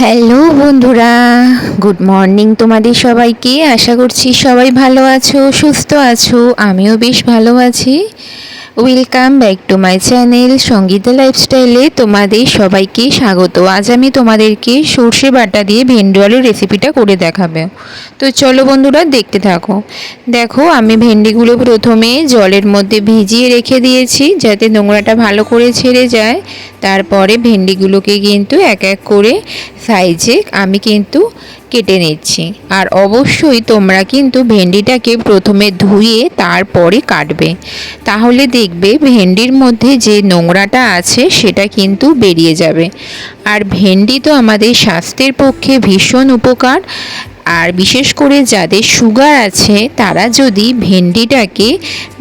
Hello বন্ধুরা, good morning তোমাদের সবাইকে। আশা করছি সবাই ভালো আছো, সুস্থ আছো, আমিও বেশ ভালো আছি। Welcome back to my channel Sangeeta লাইফস্টাইলে তোমাদের সবাইকে স্বাগত। আজ আমি তোমাদেরকে সর্ষে বাটা দিয়ে ভেন্ডি আলুর রেসিপিটা করে দেখাবে। তো চলো বন্ধুরা, দেখতে থাকো। দেখো, আমি ভেন্ডিগুলো প্রথমে জলের মধ্যে ভিজিয়ে রেখে দিয়েছি, যাতে নোংরাটা ভালো করে ছেড়ে যায়। তারপরে ভেন্ডিগুলোকে কিন্তু এক এক করে সাইজে আমি কিন্তু কেটে নিচ্ছি। আর অবশ্যই তোমরা কিন্তু ভেন্ডিটাকে প্রথমে ধুয়ে তারপরে কাটবে। তাহলে দেখবে ভেন্ডির মধ্যে যে নোংরাটা আছে সেটা কিন্তু বেরিয়ে যাবে। আর ভেন্ডি তো আমাদের স্বাস্থ্যের পক্ষে ভীষণ উপকার। আর বিশেষ করে যাদের সুগার আছে, তারা যদি ভেন্ডিটাকে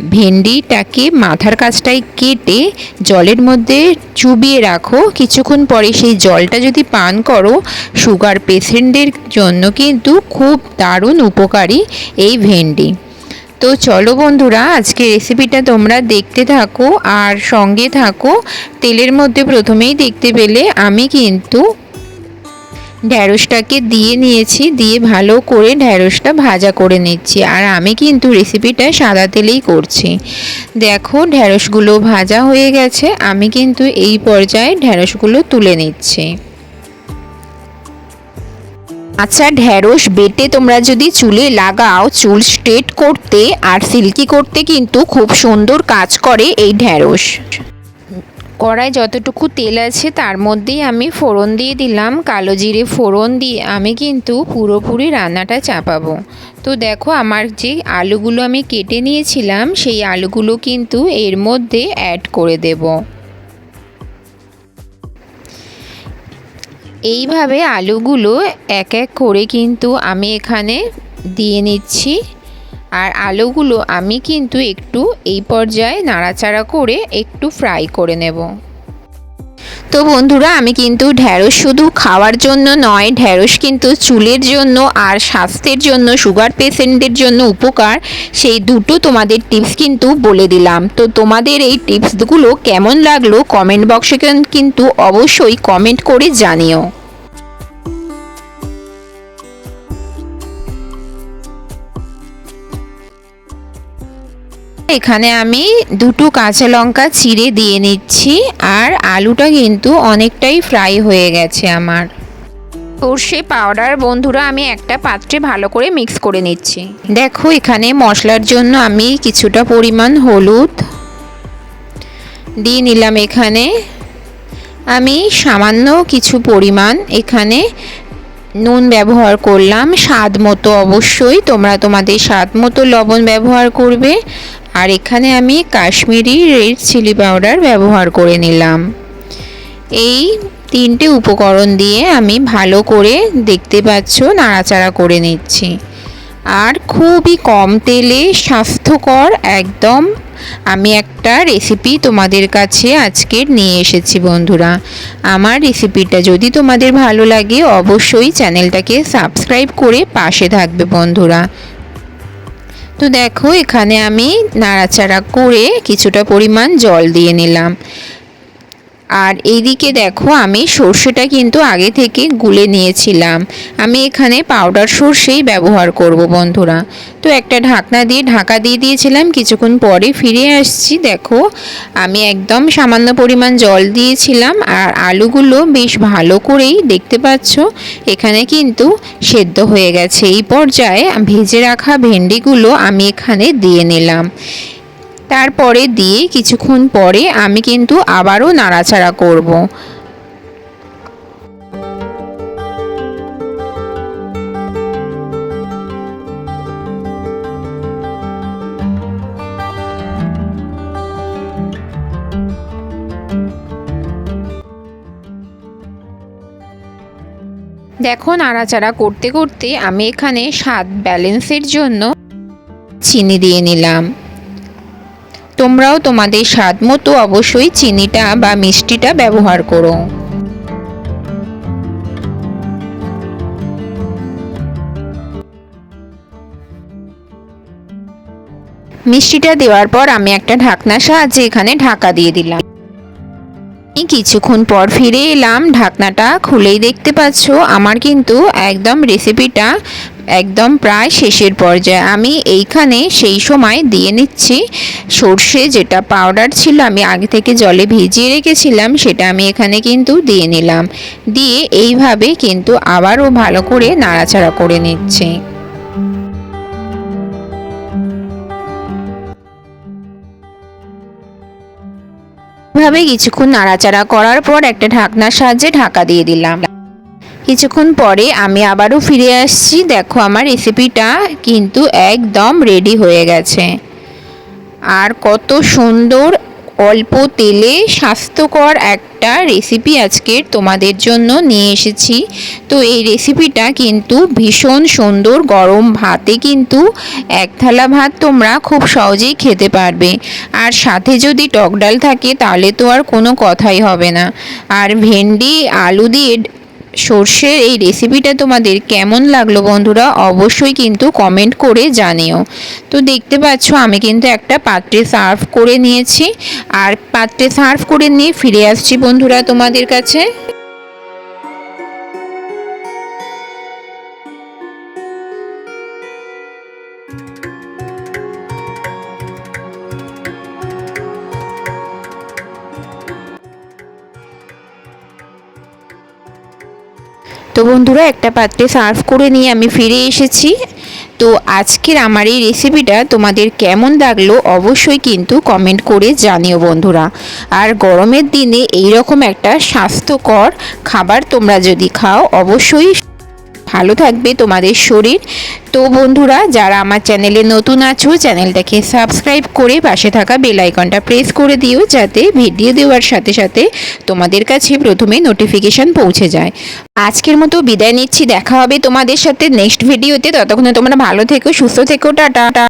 ভেন্ডিটাকে মাথার কাছটায় কেটে জলের মধ্যে চুবিয়ে রাখো, কিছুক্ষণ পরে সেই জলটা যদি পান করো সুগার পেশেন্টদের জন্য কিন্তু খুব দারুণ উপকারী এই ভেন্ডি। তো চলো বন্ধুরা আজকে রেসিপিটা তোমরা দেখতে থাকো আর সঙ্গে থাকো। তেলের মধ্যে প্রথমেই দেখতে পেলে আমি কিন্তু ঢ্যাঁড়সটাকে দিয়ে নিয়েছি, দিয়ে ভালো করে ঢ্যাঁড়সটা ভাজা করে নিচ্ছি। আর আমি কিন্তু রেসিপিটা সাদা তেলেই করছি। দেখো, ঢ্যাঁড়সগুলো ভাজা হয়ে গেছে। আমি কিন্তু এই পর্যায়ে ঢ্যাঁড়সগুলো তুলে নিচ্ছি। আচ্ছা ঢ্যাঁড়স বেটে তোমরা যদি চুলে লাগাও, চুল স্ট্রেট করতে আর সিল্কি করতে কিন্তু খুব সুন্দর কাজ করে এই ঢ্যাঁড়স। কড়াই যতটুকু তেল আছে তার মধ্যেই আমি ফোড়ন দিয়ে দিলাম, কালো জিরে ফোড়ন দিয়ে আমি কিন্তু পুরোপুরি রান্নাটা চাপাবো। তো দেখো আমার যে আলুগুলো আমি কেটে নিয়েছিলাম, সেই আলুগুলো কিন্তু এর মধ্যে অ্যাড করে দেব। এইভাবে আলুগুলো এক এক করে কিন্তু আমি এখানে দিয়ে নিচ্ছি। আর আলুগুলো আমি কিন্তু একটু এই পর্যায়ে নাড়াচাড়া করে একটু ফ্রাই করে নেব। তো বন্ধুরা, আমি কিন্তু ঢ্যাঁড়স শুধু খাওয়ার জন্য নয় ঢ্যাঁড়স কিন্তু চুলের জন্য আর স্বাস্থ্যের জন্য সুগার পেশেন্টদের জন্য উপকার। সেই দুটো তোমাদের টিপস কিন্তু বলে দিলাম। তো তোমাদের এই টিপসগুলো কেমন লাগল কমেন্ট বক্সে কিন্তু অবশ্যই কমেন্ট করে জানিও। এখানে আমি দুটো কাঁচা লঙ্কা চিড়ে দিয়ে নিচ্ছি, আর আলুটা কিন্তু অনেকটাই ফ্রাই হয়ে গেছে আমার। সর্ষে পাউডার বন্ধুরা, আমি একটা পাত্রে ভালো করে মিক্স করে নিচ্ছি। দেখো, এখানে মশলার জন্য আমি কিছুটা পরিমাণ হলুদ দিয়ে নিলাম এখানে। আমি সামান্য কিছু পরিমাণ এখানে নুন ব্যবহার করলাম, স্বাদ মতো অবশ্যই। তোমরা তোমাদের স্বাদ মতো লবণ ব্যবহার করবে। আর এখানে আমি কাশ্মীরি রেড চিলি পাউডার ব্যবহার করে নিলাম। এই তিনটে উপকরণ দিয়ে আমি ভালো করে দেখতে পাচ্ছ, নাড়াচাড়া করে নিচ্ছি। আর খুবই কম তেলে স্বাস্থ্যকর একদম আমি একটা রেসিপি তোমাদের কাছে আজকে নিয়ে এসেছি বন্ধুরা। আমার রেসিপিটা যদি তোমাদের ভালো লাগে, অবশ্যই চ্যানেলটাকে সাবস্ক্রাইব করে পাশে থাকবে বন্ধুরা। তো দেখো এখানে আমি নাড়াচাড়া করে কিছুটা পরিমাণ জল দিয়ে নিলাম। আর এইদিকে দেখো আমি সর্ষেটা কিন্তু আগে থেকে গুলে নিয়েছিলাম। আমি এখানে পাউডার সর্ষেই ব্যবহার করব বন্ধুরা। তো একটা ঢাকনা দিয়ে ঢাকা দিয়ে দিয়েছিলাম, কিছুক্ষণ পরে ফিরে আসছি। দেখো, আমি একদম সামান্য পরিমাণ জল দিয়েছিলাম আর আলুগুলো বেশ ভালো করেই দেখতে পাচ্ছ, এখানে কিন্তু সেদ্ধ হয়ে গেছে। এই পর্যায়ে ভেজে রাখা ভেন্ডিগুলো আমি এখানে দিয়ে নিলাম। তারপরে দিয়ে কিছুক্ষণ পরে আমি কিন্তু আবারও নাড়াচাড়া করব। দেখো নাড়াচাড়া করতে করতে আমি এখানে স্বাদ ব্যালেন্সের জন্য চিনি দিয়ে নিলাম। তোমরাও তোমাদের স্বাদ মতো অবশ্যই চিনিটা বা মিষ্টিটা ব্যবহার করো। মিষ্টিটা দেওয়ার পর আমি একটা ঢাকনা সাহায্যে এখানে ঢাকা দিয়ে দিলাম। কিছুক্ষণ পর ফিরে এলাম, ঢাকনাটা খুলেই দেখতে পাচ্ছ, আমার কিন্তু একদম রেসিপিটা একদম প্রায় শেষের পর্যায়ে। আমি এইখানে সেই সময় দিয়ে নিচ্ছি সর্ষে যেটা পাউডার ছিল, আমি আগে থেকে জলে ভিজিয়ে রেখেছিলাম, সেটা আমি এখানে কিন্তু দিয়ে নিলাম। দিয়ে এইভাবে কিন্তু আবারও ভালো করে নাড়াচাড়া করে নিচ্ছি। এভাবে কিছুক্ষণ নাড়াচাড়া করার পর একটা ঢাকনার সাহায্যে ঢাকা দিয়ে দিলাম। কিছুক্ষণ পরে আমি আবারও ফিরে আসছি। দেখো আমার রেসিপিটা কিন্তু একদম রেডি হয়ে গেছে। আর কত সুন্দর অল্প তেলে স্বাস্থ্যকর একটা রেসিপি আজকের তোমাদের জন্য নিয়ে এসেছি। তো এই রেসিপিটা কিন্তু ভীষণ সুন্দর গরম ভাতে কিন্তু এক থালা ভাত তোমরা খুব সহজেই খেতে পারবে। আর সাথে যদি টক ডাল থাকে তাহলে তো আর কোনো কথাই হবে না। আর ভেন্ডি, আলু দিয়ে সর্ষের এই রেসিপিটা তোমাদের কেমন লাগল বন্ধুরা অবশ্যই কিন্তু কমেন্ট করে জানিও। তো দেখতে পাচ্ছ আমি কিন্তু একটা পাত্রে সার্ভ করে নিয়েছি। আর পাত্রে সার্ভ করে নিয়ে ফিরে আসছি বন্ধুরা তোমাদের কাছে। তো বন্ধুরা, একটা পাত্রে সার্ভ করে নিয়ে আমি ফিরে এসেছি। তো আজকের আমার এই রেসিপিটা তোমাদের কেমন লাগল অবশ্যই কিন্তু কমেন্ট করে জানিও বন্ধুরা। আর গরমের দিনে এই রকম একটা স্বাস্থ্যকর খাবার তোমরা যদি খাও, অবশ্যই ভালো থাকবে তোমাদের শরীর। তো বন্ধুরা, যারা আমার চ্যানেলে নতুন আছো, চ্যানেলটাকে সাবস্ক্রাইব করে পাশে থাকা বেল আইকনটা প্রেস করে দিও, যাতে ভিডিও দেওয়ার সাথে সাথে তোমাদের কাছে প্রথমে নোটিফিকেশান পৌঁছে যায়। আজকের মতো বিদায় নিচ্ছি, দেখা হবে তোমাদের সাথে নেক্সট ভিডিওতে। ততক্ষণে তোমরা ভালো থেকো, সুস্থ থেকো, টাটা।